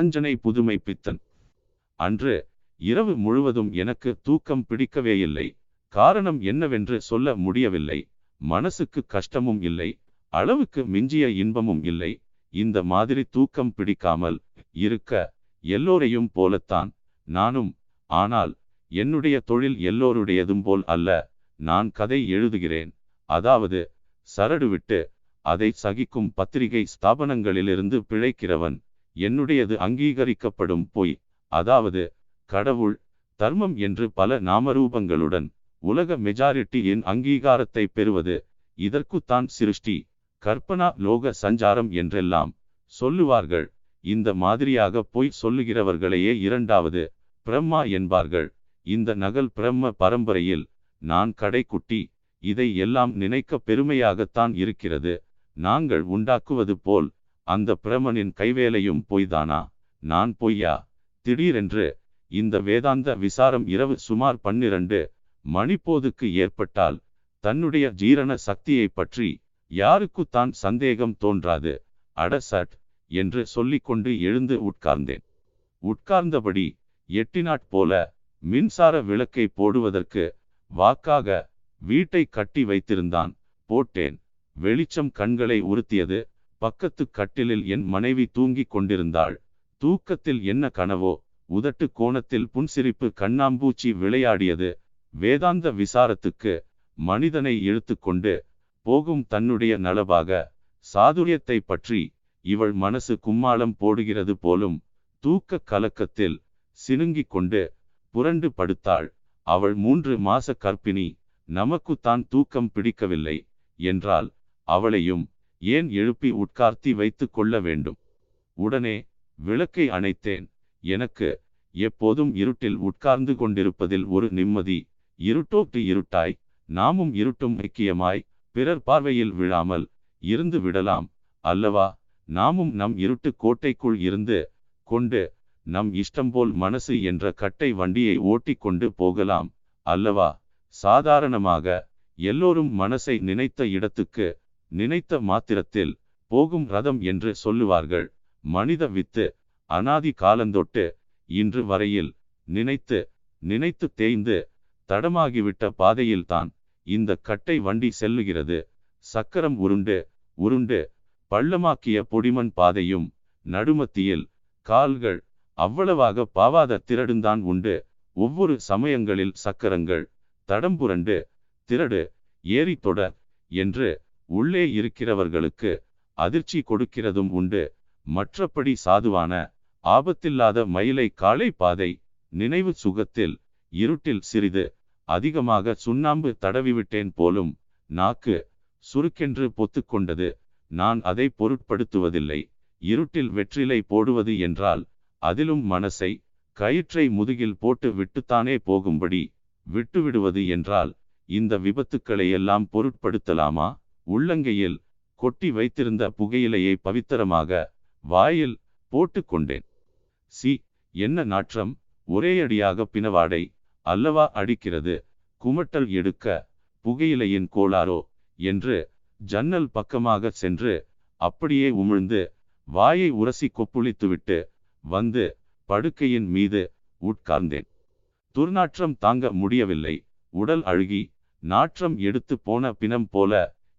காஞ்சனை புதுமை பித்தன் அன்று இரவு முழுவதும் எனக்கு தூக்கம் பிடிக்கவே இல்லை காரணம் என்னவென்று சொல்ல முடியவில்லை. மனசுக்கு கஷ்டமும் இல்லை. அளவுக்கு மிஞ்சிய இன்பமும் இல்லை. இந்த மாதிரி தூக்கம் பிடிக்காமல் இருக்க எல்லோரையும் போலத்தான் நானும். ஆனால் என்னுடைய தொழில் எல்லோருடையதும் போல் அல்ல. நான் கதை எழுதுகிறேன். அதாவது சரடு விட்டு அதை சகிக்கும் பத்திரிகை ஸ்தாபனங்களிலிருந்து பிழைக்கிறவன். என்னுடையது அங்கீகரிக்கப்படும் பொய். அதாவது கடவுள் தர்மம் என்று பல நாமரூபங்களுடன் உலக மெஜாரிட்டியின் அங்கீகாரத்தை பெறுவது இதற்குத்தான் சிருஷ்டி. கற்பனா லோக சஞ்சாரம் என்றெல்லாம் சொல்லுவார்கள். இந்த மாதிரியாக பொய் சொல்லுகிறவர்களையே இரண்டாவது பிரம்மா என்பார்கள். இந்த நகல் பிரம்ம பரம்பரையில் நான் கடைக்குட்டி இதை எல்லாம் நினைக்க பெருமையாகத்தான் இருக்கிறது. நாங்கள் உண்டாக்குவது போல் அந்த பிரமனின் கைவேலையும் பொய்தானா? நான் பொய்யா? திடீரென்று இந்த வேதாந்த விசாரம் இரவு சுமார் பன்னிரண்டு மணிப்போதுக்கு ஏற்பட்டால் தன்னுடைய ஜீரண சக்தியை பற்றி யாருக்குத்தான் சந்தேகம் தோன்றாது? அட சட்! என்று சொல்லிக்கொண்டு எழுந்து உட்கார்ந்தேன். உட்கார்ந்தபடி எட்டினாட் போல மின்சார விளக்கை போடுவதற்கு வாக்காக வீட்டை கட்டி வைத்திருந்தான். போட்டேன். வெளிச்சம் கண்களை உறுத்தியது. பக்கத்து கட்டிலில் என் மனைவி தூங்கிக் கொண்டிருந்தாள். தூக்கத்தில் என்ன கனவோ உதட்டு கோணத்தில் புன்சிரிப்பு கண்ணாம்பூச்சி விளையாடியது. வேதாந்த விசாரத்துக்கு மனிதனை இழுத்துக்கொண்டு போகும் தன்னுடைய நலபாக சாதுரியத்தை பற்றி இவள் மனசு கும்மாளம் போடுகிறது போலும் தூக்க கலக்கத்தில் சினுங்கிக் கொண்டு புரண்டு படுத்தாள். அவள் மூன்று மாச கற்பிணி நமக்குத்தான் தூக்கம் பிடிக்கவில்லை என்றால் அவளையும் ஏன் எழுப்பி உட்கார்த்தி வைத்துக் கொள்ள வேண்டும்? உடனே விளக்கை அணைத்தேன். எனக்கு எப்போதும் இருட்டில் உட்கார்ந்து கொண்டிருப்பதில் ஒரு நிம்மதி. இருட்டோட்டு இருட்டாய். நாமும் இருட்டும் ஐக்கியமாய். பிறர் பார்வையில் விழாமல் இருந்து விடலாம். அல்லவா நாமும் நம் இருட்டு கோட்டைக்குள் இருந்து கொண்டு நம் இஷ்டம்போல் மனசு என்ற கட்டை வண்டியை ஓட்டிக்கொண்டு போகலாம். அல்லவா சாதாரணமாக எல்லோரும் மனசை நினைத்த இடத்துக்கு நினைத்த மாத்திரத்தில் போகும் ரதம் என்று சொல்லுவார்கள். மனித வித்து அனாதி காலந்தொட்டு இன்று வரையில் நினைத்து நினைத்து தேய்ந்து தடமாகிவிட்ட பாதையில்தான் இந்த கட்டை வண்டி செல்லுகிறது. சக்கரம் உருண்டு உருண்டு பள்ளமாக்கிய பொடிமண் பாதையும் நடுமத்தியில் கால்கள் அவ்வளவாக பாவாத திரடுந்தான் உண்டு. ஒவ்வொரு சமயங்களில் சக்கரங்கள் தடம்புரண்டு திரடு ஏறி தொடர் என்று உள்ளே இருக்கிறவர்களுக்கு அதிர்ச்சி கொடுக்கிறதும் உண்டு. மற்றபடி சாதுவான ஆபத்தில்லாத மயிலை காலை பாதை நினைவு சுகத்தில் இருட்டில் சிறிது அதிகமாக சுண்ணாம்பு தடவிவிட்டேன் போலும் நாக்கு சுருக்கென்று பொத்துக்கொண்டது. நான் அதை பொருட்படுத்துவதில்லை. இருட்டில் வெற்றிலை போடுவது என்றால் அதிலும் மனசை கயிற்றை முதுகில் போட்டு விட்டுத்தானே போகும்படி விட்டுவிடுவது என்றால் இந்த விபத்துக்களை எல்லாம் பொருட்படுத்தலாமா? உள்ளங்கையில் கொட்டி வைத்திருந்த புகையிலையை பவித்திரமாக வாயில் போட்டு கொண்டேன். சி என்ன நாற்றம்? ஒரேயடியாக பிணவாடை அல்லவா அடிக்கிறது? குமட்டல் எடுக்க புகையிலையின் கோளாரோ என்று ஜன்னல் பக்கமாக சென்று அப்படியே உமிழ்ந்து வாயை உரசி கொப்புளித்துவிட்டு வந்து படுக்கையின் மீது உட்கார்ந்தேன். துர்நாற்றம் தாங்க முடியவில்லை. உடல் அழுகி நாற்றம் எடுத்து போன பிணம் போல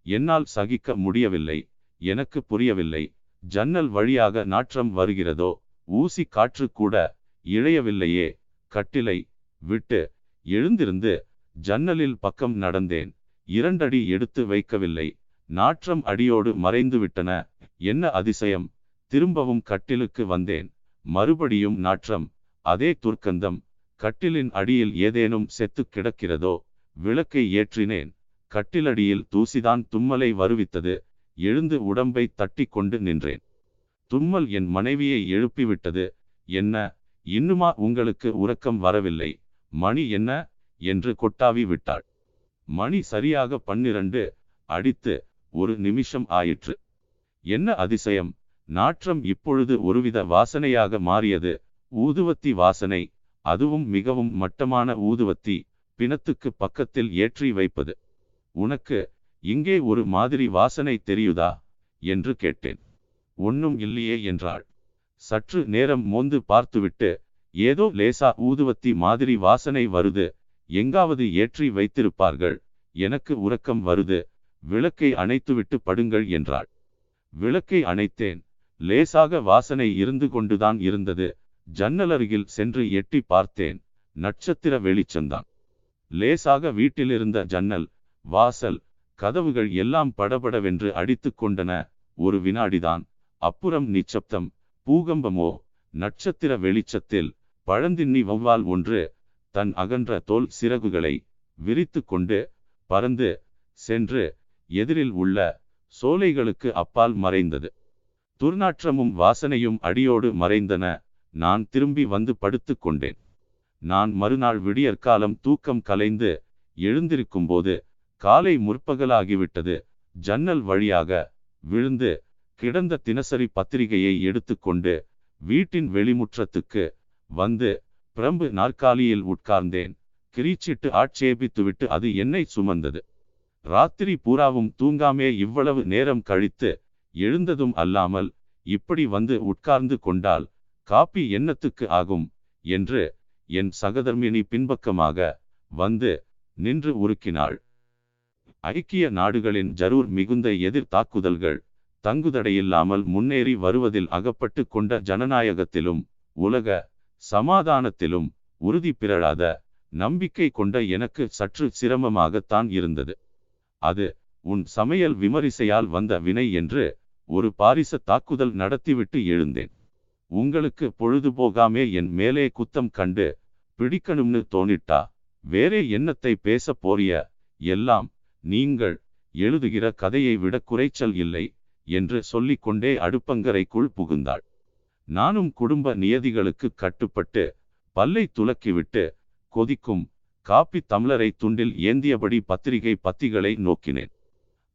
என்னால் சகிக்க முடியவில்லை எனக்கு புரியவில்லை. ஜன்னல் வழியாக நாற்றம் வருகிறதோ? ஊசி காற்று கூட இழையவில்லையே. கட்டிலை விட்டு எழுந்திருந்து ஜன்னலில் பக்கம் நடந்தேன். இரண்டடி எடுத்து வைக்கவில்லை. நாற்றம் அடியோடு மறைந்து விட்டன என்ன அதிசயம்? திரும்பவும் கட்டிலுக்கு வந்தேன். மறுபடியும் நாற்றம் அதே துர்க்கந்தம். கட்டிலின் அடியில் ஏதேனும் செத்து கிடக்கிறதோ? விளக்கை ஏற்றினேன். கட்டிலடியில் தூசிதான் தும்மலை வருவித்தது. எழுந்து உடம்பை தட்டி கொண்டு நின்றேன். தும்மல் என் மனைவியை எழுப்பிவிட்டது. என்ன? இன்னுமா உங்களுக்கு உறக்கம் வரவில்லை. மணி என்ன? என்று கொட்டாவி விட்டாள். மணி சரியாக பன்னிரண்டு. அடித்து ஒரு நிமிஷம் ஆயிற்று. என்ன அதிசயம்? நாற்றம் இப்பொழுது ஒருவித வாசனையாக மாறியது. ஊதுவத்தி வாசனை. அதுவும் மிகவும் மட்டமான ஊதுவத்தி. பிணத்துக்கு பக்கத்தில் ஏற்றி வைப்பது. உனக்கு இங்கே ஒரு மாதிரி வாசனை தெரியுதா? என்று கேட்டேன். ஒன்னும் இல்லையே என்றாள். சற்று நேரம் மோந்து பார்த்துவிட்டு ஏதோ லேசா ஊதுவத்தி மாதிரி வாசனை வருது. எங்காவது ஏற்றி வைத்திருப்பார்கள். எனக்கு உறக்கம் வருது. விளக்கை அணைத்துவிட்டு படுங்கள் என்றாள். விளக்கை அணைத்தேன். லேசாக வாசனை இருந்து கொண்டுதான் இருந்தது. ஜன்னலருகில் சென்று எட்டி பார்த்தேன். நட்சத்திர வெளிச்சந்தான் லேசாக வீட்டிலிருந்த ஜன்னல் வாசல் கதவுகள் எல்லாம் படபடவென்று அடித்து கொண்டன. ஒரு வினாடிதான். அப்புறம் நிச்சப்தம். பூகம்பமோ? நட்சத்திர வெளிச்சத்தில். பழந்தின்னி வௌவால் ஒன்று. தன் அகன்ற தோல் சிறகுகளை விரித்து கொண்டு பறந்து சென்று எதிரில் உள்ள சோலைகளுக்கு அப்பால் மறைந்தது. துர்நாற்றமும் வாசனையும் அடியோடு மறைந்தன. நான் திரும்பி வந்து படுத்து கொண்டேன். நான் மறுநாள் விடியற்காலம் தூக்கம் கலைந்து எழுந்திருக்கும்போது காலை முற்பகலாகிவிட்டது. ஜன்னல் வழியாக விழுந்து கிடந்த தினசரி பத்திரிகையை எடுத்துக்கொண்டு வீட்டின் வெளிமுற்றத்துக்கு வந்து பிரம்பு நாற்காலியில் உட்கார்ந்தேன். கிரீச்சிட்டு ஆட்சேபித்துவிட்டு அது என்னை சுமந்தது. ராத்திரி பூராவும் தூங்காமே இவ்வளவு நேரம் கழித்து எழுந்ததும் அல்லாமல் இப்படி வந்து உட்கார்ந்து கொண்டால் காப்பி என்னத்துக்கு ஆகும் என்று என் சகதர்மினி பின்பக்கமாக வந்து நின்று உருக்கினாள். ஐக்கிய நாடுகளின் ஜரூர் மிகுந்த எதிர் தாக்குதல்கள் தங்குதடையில்லாமல் முன்னேறி வருவதில் அகப்பட்டு கொண்ட ஜனநாயகத்திலும் உலக சமாதானத்திலும் உறுதி பிறழாத நம்பிக்கை கொண்ட எனக்கு சற்று சிரமமாகத்தான் இருந்தது. அது உன் சமையல் விமரிசையால் வந்த வினை என்று ஒரு பாரிச தாக்குதல் நடத்திவிட்டு எழுந்தேன். உங்களுக்கு பொழுது போகாமே என் மேலே குத்தம் கண்டு பிடிக்கணும்னு தோணிட்டா வேறே என்னத்தை பேச போறிய எல்லாம் நீங்கள் எழுதுகிற கதையை விட குறைச்சல் இல்லை என்று சொல்லிக்கொண்டே அடுப்பங்கரைக்குள் புகுந்தாள். நானும் குடும்ப நியதிகளுக்கு கட்டுப்பட்டு பல்லை துலக்கிவிட்டு கொதிக்கும் காப்பி தமிழரை துண்டில் ஏந்தியபடி பத்திரிகை பத்திகளை நோக்கினேன்.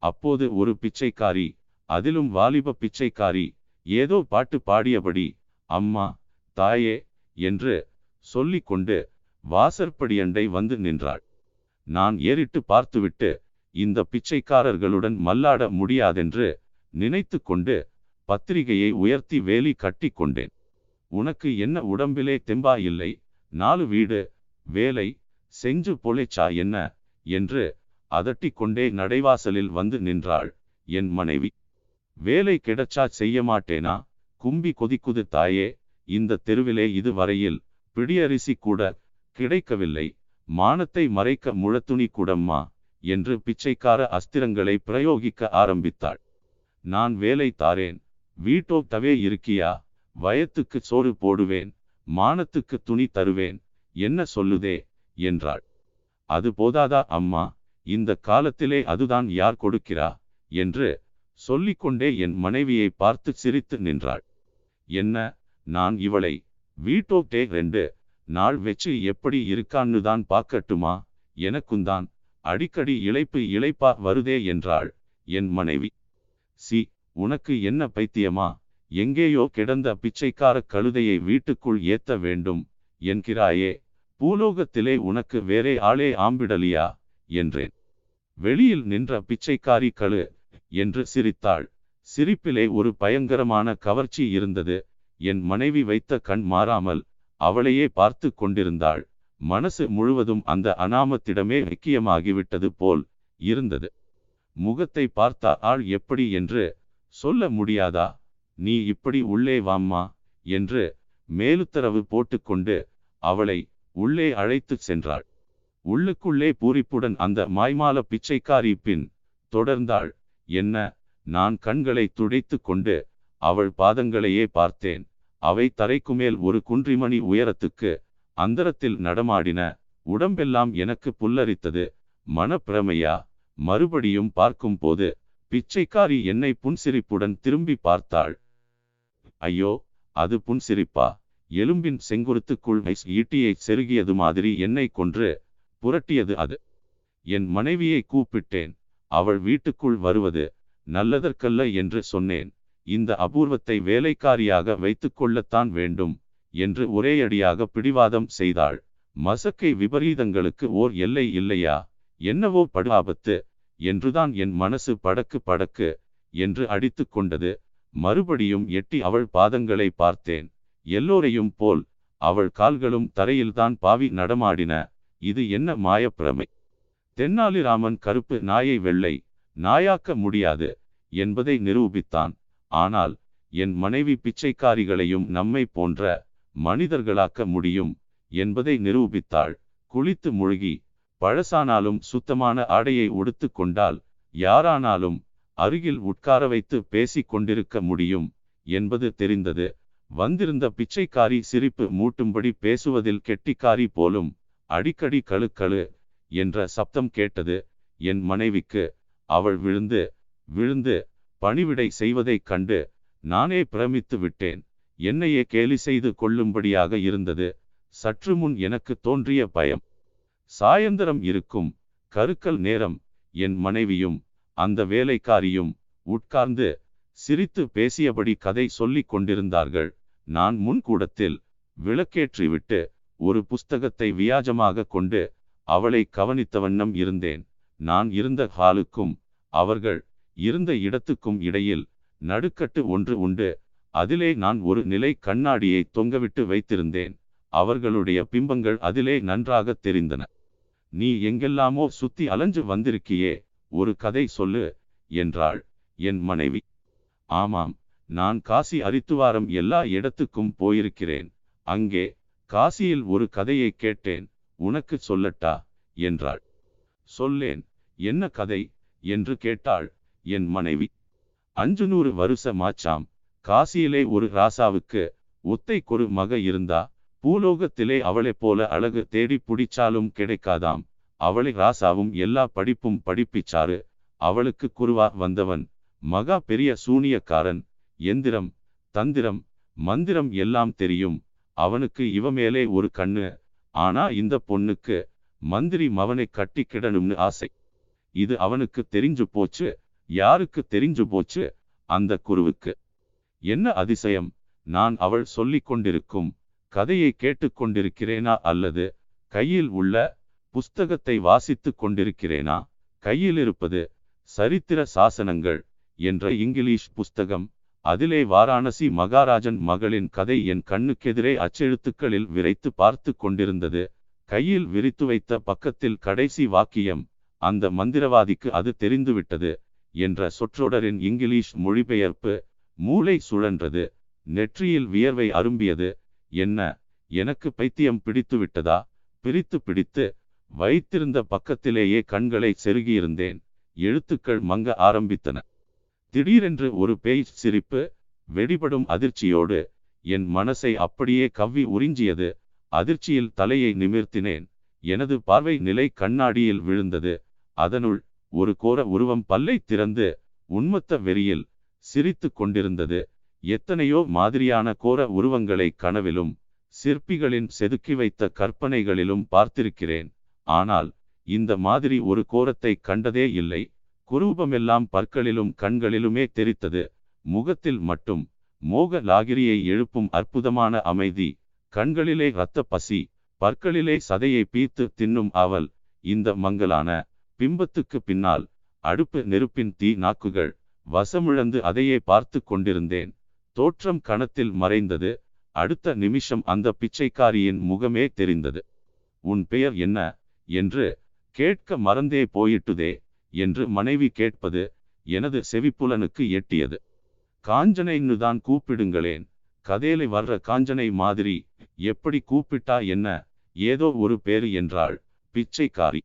அப்போது ஒரு பிச்சைக்காரி அதிலும் வாலிப பிச்சைக்காரி ஏதோ பாட்டு பாடியபடி அம்மா தாயே என்று சொல்லிக்கொண்டு வாசற்படியண்டை வந்து நின்றாள். நான் ஏறிட்டு பார்த்துவிட்டு இந்த பிச்சைக்காரர்களுடன் மல்லாட முடியாதென்று நினைத்து கொண்டு பத்திரிகையை உயர்த்தி வேலி கட்டி கொண்டேன். உனக்கு என்ன உடம்பிலே தெம்பா இல்லை? நாலு வீடு வேலை செஞ்சு பொழைச்சா என்ன? என்று அதட்டி கொண்டே நடைவாசலில் வந்து நின்றாள் என் மனைவி. வேலை கிடைச்சா செய்ய மாட்டேனா? கும்பி கொதிக்குது தாயே இந்த தெருவிலே இதுவரையில் பிடியரிசி கூட கிடைக்கவில்லை. மானத்தை மறைக்க முழத்துணி கூடம்மா. என்று பிச்சைக்கார அஸ்திரங்களை பிரயோகிக்க ஆரம்பித்தாள். நான் வேலை தாரேன். வீட்டோ தவே இருக்கியா? வயத்துக்கு சோறு போடுவேன். மானத்துக்கு துணி தருவேன். என்ன சொல்லுதே? என்றாள். அது போதாதா அம்மா? இந்த காலத்திலே அதுதான் யார் கொடுக்கிறா? என்று சொல்லிக்கொண்டே என் மனைவியை பார்த்து சிரித்து நின்றாள். என்ன? நான் இவளை வீட்டோட்டே ரெண்டு. நாள் வச்சு எப்படி இருக்கான்னு தான் பார்க்கட்டுமா? எனக்குந்தான். அடிக்கடி இழைப்பு இளைப்பா வருதே என்றாள் என் மனைவி. சி உனக்கு என்ன பைத்தியமா? எங்கேயோ கிடந்த பிச்சைக்கார கழுதையை வீட்டுக்குள் ஏத்த வேண்டும் என்கிறாயே. பூலோகத்திலே உனக்கு வேறே ஆளே ஆம்பிடலியா? என்றேன். வெளியில் நின்ற பிச்சைக்காரி கழு என்று சிரித்தாள். சிரிப்பிலே ஒரு பயங்கரமான கவர்ச்சி இருந்தது. என் மனைவி வைத்த கண் மாறாமல் அவளையே பார்த்து கொண்டிருந்தாள். மனசு முழுவதும் அந்த அனாமத்திடமே ஐக்கியமாகிவிட்டது போல் இருந்தது. முகத்தை பார்த்தா ஆள் எப்படி என்று சொல்ல முடியாதா? நீ இப்படி உள்ளே வாம்மா என்று மேலுத்தரவு போட்டுக்கொண்டு அவளை உள்ளே அழைத்துச் சென்றாள். உள்ளுக்குள்ளே பூரிப்புடன் அந்த மாய்மால பிச்சைக்காரி பின் தொடர்ந்தாள். என்ன நான் கண்களை துடைத்து கொண்டு அவள் பாதங்களையே பார்த்தேன். அவை தரைக்குமேல் ஒரு குன்றிமணி உயரத்துக்கு அந்தரத்தில் நடமாடின உடம்பெல்லாம் எனக்கு புல்லரித்தது. மனப்பிரமையா மறுபடியும் பார்க்கும்போது பிச்சைக்காரி என்னை புன்சிரிப்புடன் திரும்பி பார்த்தாள். ஐயோ அது புன்சிரிப்பா? எலும்பின் செங்குருத்துக்குள் ஐஸ் ஈட்டியை செருகியது மாதிரி என்னை கொன்று புரட்டியது அது. என் மனைவியை கூப்பிட்டேன். அவள் வீட்டுக்குள் வருவது நல்லதற்கல்ல என்று சொன்னேன். இந்த அபூர்வத்தை வேலைக்காரியாக வைத்துக் கொள்ளத்தான் வேண்டும். என்று ஒரேயடியாக பிடிவாதம் செய்தாள். மசக்கை விபரீதங்களுக்கு ஓர் எல்லை இல்லையா? என்னவோ படு ஆபத்து என்றுதான் என் மனசு படக்கு படக்கு என்று அடித்து கொண்டது. மறுபடியும் எட்டி அவள் பாதங்களை பார்த்தேன். எல்லோரையும் போல் அவள் கால்களும் தரையில்தான் பாவி நடமாடின. இது என்ன மாயப்பிரமை? தென்னாலிராமன் கருப்பு நாயை வெள்ளை நாயாக்க முடியாது என்பதை நிரூபித்தான். ஆனால் என் மனைவி பிச்சைக்காரிகளையும் நம்மை போன்ற மனிதர்களாக்க முடியும் என்பதை நிரூபித்தாள். குளித்து முழுகி பழசானாலும் சுத்தமான ஆடையை உடுத்து கொண்டால் யாரானாலும் அருகில் உட்கார வைத்து பேசிக் கொண்டிருக்க முடியும் என்பது தெரிந்தது. வந்திருந்த பிச்சைக்காரி சிரிப்பு மூட்டும்படி பேசுவதில் கெட்டிக்காரி போலும் அடிக்கடி கழுக்கழு என்ற சப்தம் கேட்டது. என் மனைவிக்கு அவள் விழுந்து விழுந்து பணிவிடை செய்வதைக் கண்டு நானே பிரமித்து விட்டேன். என்னையே கேலி செய்து கொள்ளும்படியாக இருந்தது. சற்று முன் எனக்கு தோன்றிய பயம். சாயந்தரம் இருக்கும். கருக்கல் நேரம். என் மனைவியும் அந்த வேலைக்காரியும் உட்கார்ந்து சிரித்து பேசியபடி கதை சொல்லிக் கொண்டிருந்தார்கள். நான் முன்கூடத்தில் விளக்கேற்றிவிட்டு ஒரு புஸ்தகத்தை வியாஜமாக கொண்டு அவளை கவனித்த வண்ணம் இருந்தேன். நான் இருந்த ஹாலுக்கும் அவர்கள் இருந்த இடத்துக்கும் இடையில் நடுக்கட்டு ஒன்று உண்டு. அதிலே நான் ஒரு நிலை கண்ணாடியை தொங்கவிட்டு வைத்திருந்தேன். அவர்களுடைய பிம்பங்கள் அதிலே நன்றாக தெரிந்தன. நீ எங்கெல்லாமோ சுத்தி அலைஞ்சு வந்திருக்கியே ஒரு கதை சொல்லு என்றாள் என் மனைவி. ஆமாம் நான் காசி அரித்துவாரம் எல்லா இடத்துக்கும் போயிருக்கிறேன். அங்கே காசியில் ஒரு கதையை கேட்டேன் உனக்கு சொல்லட்டா? என்றாள். சொல்லேன் என்ன கதை? என்று கேட்டாள் என் மனைவி. அஞ்சு நூறு வருஷ மாச்சாம் காசியிலே ஒரு ராசாவுக்கு ஒத்தைக்கொரு மக இருந்தா பூலோகத்திலே அவளைப் போல அழகு தேடி பிடிச்சாலும் கிடைக்காதாம். அவளை ராசாவும் எல்லா படிப்பும் படிப்பிச்சாரு அவளுக்கு குருவா வந்தவன் மகா பெரிய சூனியக்காரன் எந்திரம் தந்திரம் மந்திரம் எல்லாம் தெரியும். அவனுக்கு இவ மேலே ஒரு கண்ணு ஆனா இந்த பொண்ணுக்கு மந்திரி மவனை கட்டிக்கிடணும்னு ஆசை. இது அவனுக்கு தெரிஞ்சு போச்சு யாருக்கு தெரிஞ்சு போச்சு அந்த குருவுக்கு. என்ன அதிசயம்? நான் அவள் சொல்லிக் கொண்டிருக்கும் கதையை கேட்டுக்கொண்டிருக்கிறேனா அல்லது கையில் உள்ள புஸ்தகத்தை வாசித்து கொண்டிருக்கிறேனா? கையில் இருப்பது சரித்திர சாசனங்கள் என்ற இங்கிலீஷ் புஸ்தகம். அதிலே வாராணசி மகாராஜன் மகளின் கதை என் கண்ணுக்கெதிரே அச்செழுத்துக்களில் விரைத்து பார்த்து கொண்டிருந்தது. கையில் விரித்து வைத்த பக்கத்தில் கடைசி வாக்கியம் அந்த மந்திரவாதிக்கு அது தெரிந்துவிட்டது என்ற சொற்றொடரின் இங்கிலீஷ் மொழிபெயர்ப்பு மூளை சுழன்றது. நெற்றியில் வியர்வை அரும்பியது. என்ன எனக்கு பைத்தியம் பிடித்து விட்டதா பிரித்து பிடித்து வைத்திருந்த பக்கத்திலேயே கண்களை செருகியிருந்தேன். எழுத்துக்கள் மங்க ஆரம்பித்தன. திடீரென்று ஒரு பேய் சிரிப்பு வெடிபடும் அதிர்ச்சியோடு என் மனசை அப்படியே கவ்வி உறிஞ்சியது. அதிர்ச்சியில் தலையை நிமிர்த்தினேன். எனது பார்வை நிலை கண்ணாடியில் விழுந்தது. அதனுள் ஒரு கோர உருவம் பல்லை திறந்து உன்மத்த வெறியில் சிரித்து கொண்டிருந்தது எத்தனையோ மாதிரியான கோர உருவங்களை கனவிலும் சிற்பிகளின் செதுக்கி வைத்த கற்பனைகளிலும் பார்த்திருக்கிறேன். ஆனால் இந்த மாதிரி ஒரு கோரத்தை கண்டதே இல்லை. குரூபமெல்லாம் பற்களிலும் கண்களிலுமே தெரித்தது. முகத்தில் மட்டும் மோக லாகிரியை எழுப்பும் அற்புதமான அமைதி. கண்களிலே இரத்த பசி பற்களிலே சதையை பீத்து தின்னும் அவல் இந்த மங்கலான பிம்பத்துக்கு பின்னால் அடுப்பு நெருப்பின் தீ நாக்குகள். வசமிழந்து அதையே பார்த்து கொண்டிருந்தேன். தோற்றம் கணத்தில் மறைந்தது. அடுத்த நிமிஷம் அந்த பிச்சைக்காரியின் முகமே தெரிந்தது. உன் பெயர் என்ன என்று கேட்க மறந்தே போயிட்டுதே என்று மனைவி கேட்பது எனது செவிப்புலனுக்கு எட்டியது. காஞ்சனைன்னு தான் கூப்பிடுங்களேன். கதையில வர்ற காஞ்சனை மாதிரி எப்படி கூப்பிட்டா என்ன? ஏதோ ஒரு பேரு என்றாள் பிச்சைக்காரி.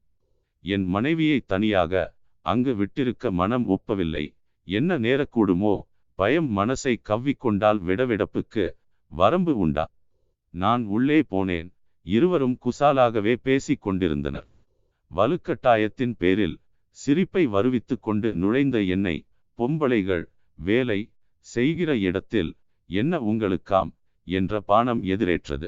என் மனைவியை தனியாக அங்கு விட்டிருக்க மனம் ஒப்பவில்லை. என்ன நேரக்கூடுமோ? பயம் மனசை கவ்விக்கொண்டால் விடவிடப்புக்கு வரம்பு உண்டா? நான் உள்ளே போனேன். இருவரும் குசாலாகவே பேசிக் கொண்டிருந்தனர். வலுக்கட்டாயத்தின் பேரில் சிரிப்பை வருவித்துக் கொண்டு நுழைந்த என்னை பொம்பளைகள் வேலை செய்கிற இடத்தில் என்ன உங்களுக்காம்? என்ற பானம் எதிரேற்றது.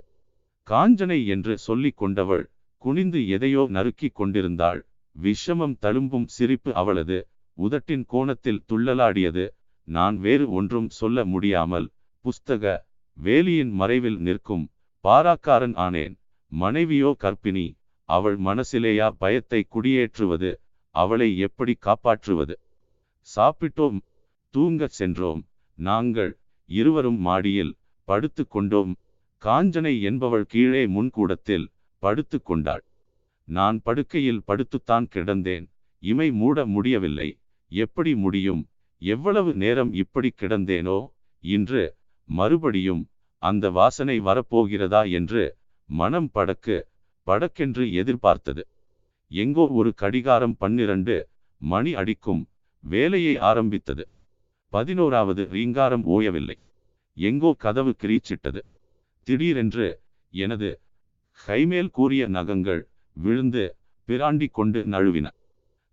காஞ்சனை என்று சொல்லிக் கொண்டவள் குனிந்து எதையோ நறுக்கிக் கொண்டிருந்தாள். விஷமம் தழும்பும் சிரிப்பு அவளது உதட்டின் கோணத்தில் துள்ளலாடியது. நான் வேறு ஒன்றும் சொல்ல முடியாமல் புஸ்தக வேலியின் மறைவில் நிற்கும் பாராக்காரன் ஆனேன். மனைவியோ கற்பிணி அவள் மனசிலேயா பயத்தை குடியேற்றுவது அவளை எப்படி காப்பாற்றுவது? சாப்பிட்டோம் தூங்கச் சென்றோம். நாங்கள் இருவரும் மாடியில் படுத்து கொண்டோம். காஞ்சனை என்பவள் கீழே முன்கூடத்தில் படுத்து கொண்டாள். நான் படுக்கையில் படுத்துத்தான் கிடந்தேன். இமை மூட முடியவில்லை. எப்படி முடியும்? எவ்வளவு நேரம் இப்படி கிடந்தேனோ? இன்று மறுபடியும் அந்த வாசனை வரப்போகிறதா என்று மனம் படக்கு படக்கென்று எதிர்பார்த்தது. எங்கோ ஒரு கடிகாரம் பன்னிரண்டு மணி அடிக்கும் வேலையை ஆரம்பித்தது. பதினோராவது ரீங்காரம் ஓயவில்லை. எங்கோ கதவு கிரீச்சிட்டது. திடீரென்று எனது கைமேல் கூறிய நகங்கள் விழுந்து பிராண்டி கொண்டு நழுவின.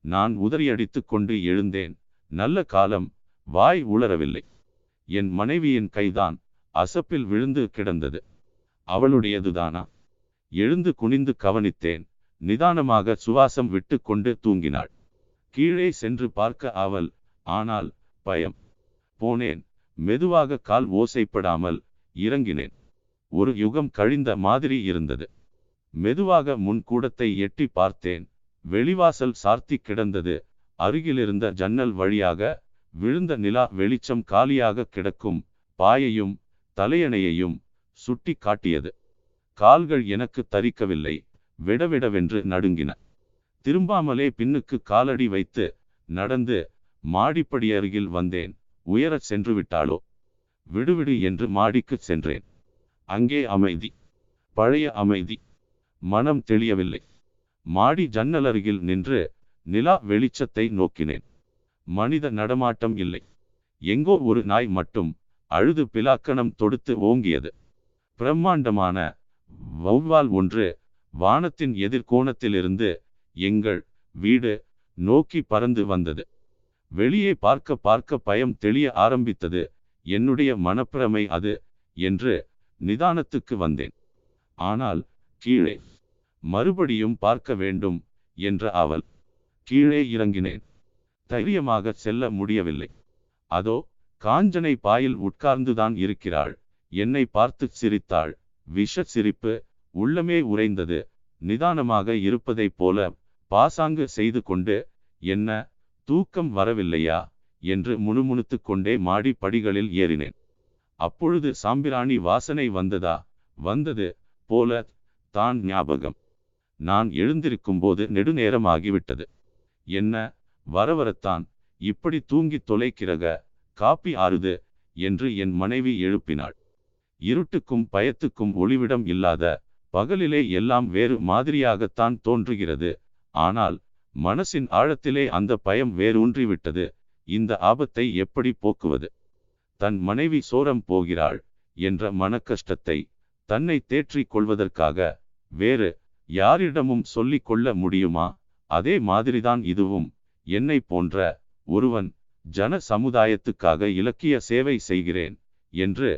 நான் உதறியடித்து கொண்டு எழுந்தேன். நல்ல காலம் வாய் உளரவில்லை என் மனைவியின் கைதான் அசப்பில் விழுந்து கிடந்தது. அவளுடையதுதானா? எழுந்து குனிந்து கவனித்தேன். நிதானமாக சுவாசம் விட்டு கொண்டு தூங்கினாள். கீழே சென்று பார்க்க அவள் ஆனால் பயம். போனேன். மெதுவாக கால் ஓசைப்படாமல் இறங்கினேன். ஒரு யுகம் கழிந்த மாதிரி இருந்தது. மெதுவாக முன் கூடத்தை எட்டி பார்த்தேன். வெளிவாசல் சார்த்தி கிடந்தது. அருகிலிருந்த ஜன்னல் வழியாக விழுந்த நிலா வெளிச்சம் காலியாக கிடக்கும் பாயையும் தலையணையையும் சுட்டி காட்டியது. கால்கள் எனக்கு தரிக்கவில்லை. விடவிடவென்று நடுங்கின. திரும்பாமலே பின்னுக்கு காலடி வைத்து நடந்து மாடிப்படி அருகில் வந்தேன். உயரச் சென்று விட்டாளோ? விடுவிடு என்று மாடிக்குச் சென்றேன். அங்கே அமைதி. பழைய அமைதி. மனம் தெளியவில்லை. மாடி ஜன்னல் அருகில் நின்று நிலா வெளிச்சத்தை நோக்கினேன். மனித நடமாட்டம் இல்லை. எங்கோ ஒரு நாய் மட்டும் அழுது பிலாக்கணம் தொடுத்து ஓங்கியது. பிரம்மாண்டமான வௌவால் ஒன்று வானத்தின் எதிர்கோணத்திலிருந்து எங்கள் வீடு நோக்கி பறந்து வந்தது. வெளியே பார்க்க பார்க்க பயம் தெளிய ஆரம்பித்தது. என்னுடைய மனப்பிரமை அது என்று நிதானத்துக்கு வந்தேன். ஆனால் கீழே மறுபடியும் பார்க்க வேண்டும் என்ற அவள் கீழே இறங்கினேன். தைரியமாக செல்ல முடியவில்லை. அதோ காஞ்சனை பாயில் உட்கார்ந்துதான் இருக்கிறாள். என்னை பார்த்து சிரித்தாள். விஷ சிரிப்பு உள்ளமே உறைந்தது. நிதானமாக இருப்பதைப் போல பாசாங்கு செய்து கொண்டு என்ன தூக்கம் வரவில்லையா? என்று முணுமுணுத்து கொண்டே மாடி படிகளில் ஏறினேன். அப்பொழுது சாம்பிராணி வாசனை வந்ததா? வந்தது போல தான் ஞாபகம். நான் எழுந்திருக்கும்போது நெடுநேரமாகிவிட்டது. என்ன? வரவரத்தான் இப்படி தூங்கி தொலைக்கிறக காப்பி ஆறுது என்று என் மனைவி எழுப்பினாள். இருட்டுக்கும் பயத்துக்கும் ஒளிவிடம் இல்லாத பகலிலே எல்லாம் வேறு மாதிரியாகத்தான் தோன்றுகிறது. ஆனால் மனசின் ஆழத்திலே அந்த பயம் வேரூன்றிவிட்டது. இந்த ஆபத்தை எப்படி போக்குவது? தன் மனைவி சோரம் போகிறாள் என்ற மனக்கஷ்டத்தை தன்னை தேற்றிக் கொள்வதற்காக வேறு யாரிடமும் சொல்லிக் கொள்ள முடியுமா? அதே மாதிரிதான் இதுவும். என்னை போன்ற ஒருவன் ஜன சமுதாயத்துக்காக இலக்கிய சேவை செய்கிறேன் என்று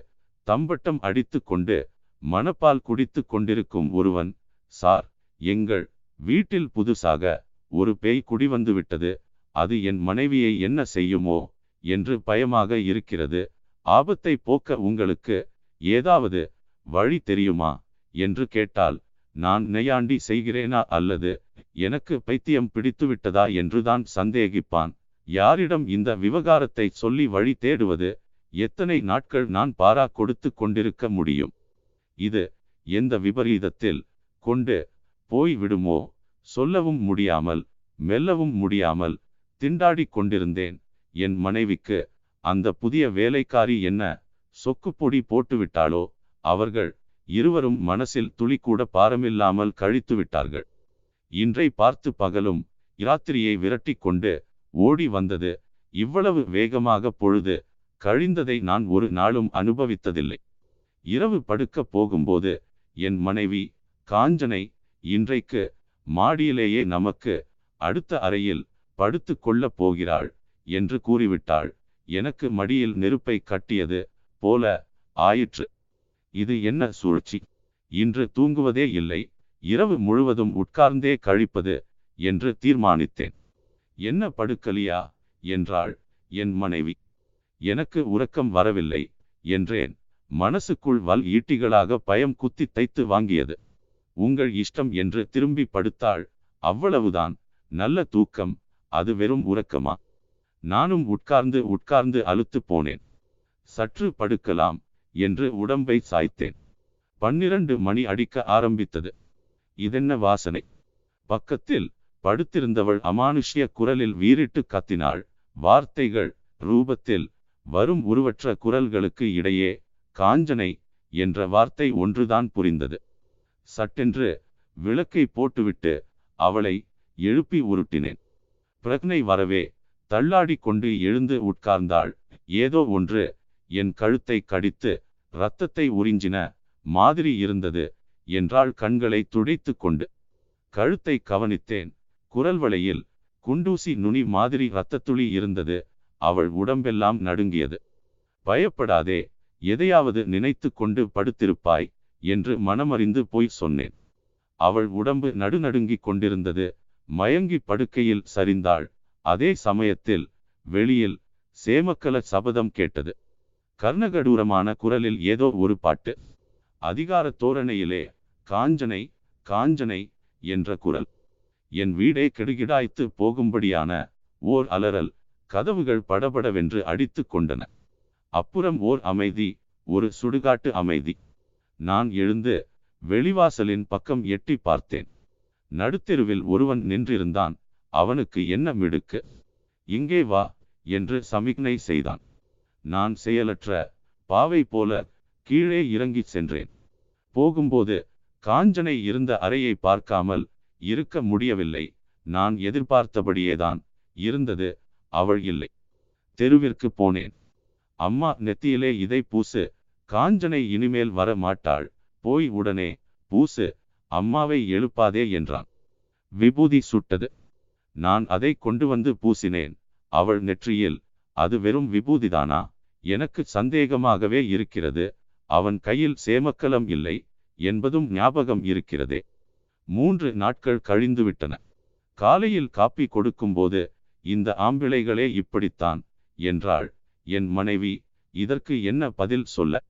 தம்பட்டம் அடித்து கொண்டு மணப்பால் குடித்து கொண்டிருக்கும் ஒருவன் சார் எங்கள் வீட்டில் புதுசாக ஒரு பேய் குடிவந்து விட்டது அது என் மனைவியை என்ன செய்யுமோ? என்று பயமாக இருக்கிறது. ஆபத்தை போக்க உங்களுக்கு ஏதாவது வழி தெரியுமா? என்று கேட்டால் நான் நெய்யாண்டி செய்கிறேனா அல்லது எனக்கு பைத்தியம் பிடித்து விட்டதா என்றுதான் சந்தேகிப்பான். யாரிடம் இந்த விவகாரத்தை சொல்லி வழி தேடுவது எத்தனை நாட்கள் நான் பாரா கொடுத்து கொண்டிருக்க முடியும்? இது எந்த விபரீதத்தில் கொண்டு போய் விடுமோ? சொல்லவும் முடியாமல் மெல்லவும் முடியாமல் திண்டாடிக் கொண்டிருந்தேன். என் மனைவிக்கு அந்த புதிய வேலைக்காரி என்ன சொக்குப்பொடி போட்டுவிட்டாளோ? அவர்கள் இருவரும் மனசில் துளி கூட பாரமில்லாமல் கழித்து விட்டார்கள் இன்றை பார்த்து பகலும் இராத்திரியை விரட்டி கொண்டு ஓடி வந்தது இவ்வளவு வேகமாக பொழுது கழிந்ததை நான் ஒரு நாளும் அனுபவித்ததில்லை. இரவு படுக்க போகும்போது என் மனைவி காஞ்சனை இன்றைக்கு மாடியிலேயே நமக்கு அடுத்த அறையில் படுத்து கொள்ளப் போகிறாள் என்று கூறிவிட்டாள். எனக்கு மடியில் நெருப்பை கட்டியது போல ஆயிற்று. இது என்ன சூழ்ச்சி? இன்று தூங்குவதே இல்லை இரவு முழுவதும் உட்கார்ந்தே கழிப்பது என்று தீர்மானித்தேன். என்ன படுக்கலியா? என்றாள் என் மனைவி. எனக்கு உறக்கம் வரவில்லை என்றேன். மனசுக்குள் வல் ஈட்டிகளாக பயம் குத்தி தைத்து வாங்கியது. உங்கள் இஷ்டம் என்று திரும்பி படுத்தாள். அவ்வளவுதான். நல்ல தூக்கம். அது வெறும் உறக்கமா? நானும் உட்கார்ந்து உட்கார்ந்து அழுத்து போனேன். சற்று படுக்கலாம். என்று உடம்பை சாய்த்தேன். பன்னிரண்டு மணி அடிக்க ஆரம்பித்தது. இதென்ன வாசனை. பக்கத்தில் படுத்திருந்தவள் அமானுஷ்ய குரலில் வீறிட்டு கத்தினாள். வார்த்தைகள் ரூபத்தில் வரும் உருவற்ற குரல்களுக்கு இடையே காஞ்சனை என்ற வார்த்தை ஒன்றுதான் புரிந்தது. சட்டென்று விளக்கை போட்டுவிட்டு அவளை எழுப்பி உருட்டினேன். பிரக்னை வரவே தள்ளாடி கொண்டு எழுந்து உட்கார்ந்தாள். ஏதோ ஒன்று என் கழுத்தை கடித்து இரத்தத்தை உறிஞ்சின மாதிரி இருந்தது என்றால் கண்களை துடைத்து கொண்டு கழுத்தை கவனித்தேன். குரல் வளையில் குண்டூசி நுனி மாதிரி இரத்தத்துளி இருந்தது. அவள் உடம்பெல்லாம் நடுங்கியது. பயப்படாதே எதையாவது நினைத்து கொண்டு படுத்திருப்பாய் என்று மனமறிந்து போய் சொன்னேன். அவள் உடம்பு நடுநடுங்கிக் கொண்டிருந்தது. மயங்கி படுக்கையில் சரிந்தாள். அதே சமயத்தில் வெளியில் சேமக்கல சபதம் கேட்டது. கர்ணகடூரமான குரலில் ஏதோ ஒரு பாட்டு. அதிகார தோரணையிலே காஞ்சனை காஞ்சனை என்ற குரல். என் வீடே கெடுகிடாய்த்து போகும்படியான ஓர் அலறல் கதவுகள் படபடவென்று அடித்து கொண்டன. அப்புறம் ஓர் அமைதி ஒரு சுடுகாட்டு அமைதி. நான் எழுந்து வெளிவாசலின் பக்கம் எட்டி பார்த்தேன். நடுத்தெருவில் ஒருவன் நின்றிருந்தான். அவனுக்கு என்ன மிடுக்கு? இங்கே வா என்று சமிக்ஞை செய்தான். நான் செயலற்ற பாவை போல கீழே இறங்கிச் சென்றேன். போகும்போது காஞ்சனை இருந்த அறையை பார்க்காமல் இருக்க முடியவில்லை. நான் எதிர்பார்த்தபடியேதான் இருந்தது அவள் இல்லை. தெருவிற்கு போனேன். அம்மா நெத்தியிலே இதை பூசு காஞ்சனை இனிமேல் வர மாட்டாள். போய் உடனே பூசு அம்மாவை எழுப்பாதே என்றான். விபூதி சுட்டது. நான் அதை கொண்டு வந்து பூசினேன். அவள் நெற்றியில் அது வெறும் விபூதிதானா? எனக்கு சந்தேகமாகவே இருக்கிறது. அவன் கையில் சேமக்கலம் இல்லை என்பதும் ஞாபகம் இருக்கிறதே. மூன்று நாட்கள் கழிந்துவிட்டன. காலையில் காப்பி கொடுக்கும்போது இந்த ஆம்பிளைகளே இப்படித்தான் என்றாள். என் மனைவி இதற்கு என்ன பதில் சொல்ல?